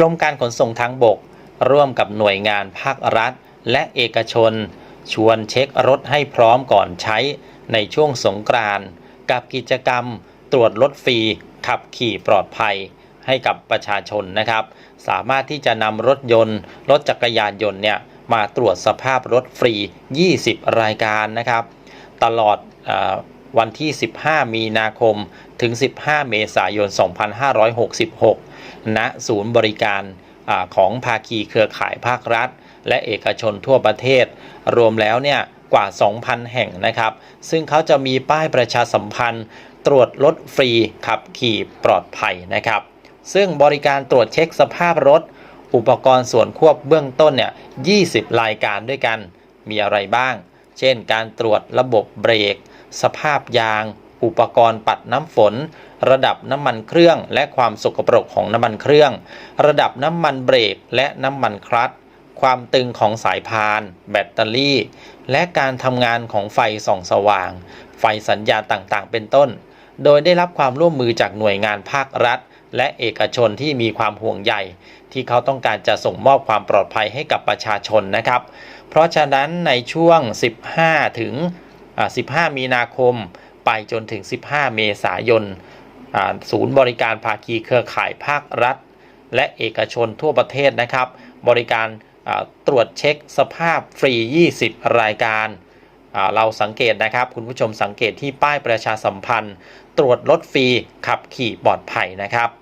กรมการขนส่งทางบก ร่วมกับหน่วยงานภาครัฐ และเอกชน ชวนเช็ครถให้พร้อมก่อนใช้ในช่วงสงกรานต์กับกิจกรรมตรวจรถฟรีขับขี่ปลอดภัยให้กับประชาชนนะครับ สามารถที่จะนำรถยนต์ รถจักรยานยนต์เนี่ยมาตรวจสภาพรถฟรี 20 รายการนะครับ ตลอดอวันที่ 15 มีนาคม ถึง 15 เมษายน 2566 ณศูนย์บริการอของภาคีเครือข่ายภาครัฐ และเอกชนทั่วประเทศ รวมแล้วเนี่ยกว่า 2,000 แห่งนะครับ ซึ่งเขาจะมีป้ายประชาสัมพันธ์ ตรวจรถฟรีขับขี่ปลอดภัยนะครับ ซึ่งบริการตรวจเช็คสภาพรถ อุปกรณ์ส่วนควบเบื้องต้นเนี่ย 20 รายการด้วยกัน มีอะไรบ้าง เช่น การตรวจระบบเบรก สภาพยาง อุปกรณ์ปัดน้ำฝน ระดับน้ำมันเครื่อง และความสกปรกของน้ำมันเครื่อง ระดับน้ำมันเบรกและน้ำมันคลัตช์ความตึงของสายพาน แบตเตอรี่ และการทำงานของไฟส่องสว่าง ไฟสัญญาณต่างๆ เป็นต้น โดยได้รับความร่วมมือจากหน่วยงานภาครัฐ และเอกชนที่มีความห่วงใยที่เขาต้องการจะส่งมอบความปลอดภัยให้กับประชาชนนะครับ เพราะฉะนั้นในช่วง 15 ถึง 15 มีนาคม ไปจนถึง 15 เมษายนศูนย์บริการภาคีเครือข่ายภาครัฐ และเอกชนทั่วประเทศนะครับ บริการตรวจเช็คสภาพฟรี 20 รายการเราสังเกตนะครับ คุณผู้ชมสังเกตที่ป้ายประชาสัมพันธ์ ตรวจรถฟรีขับขี่ปลอดภัยนะครับ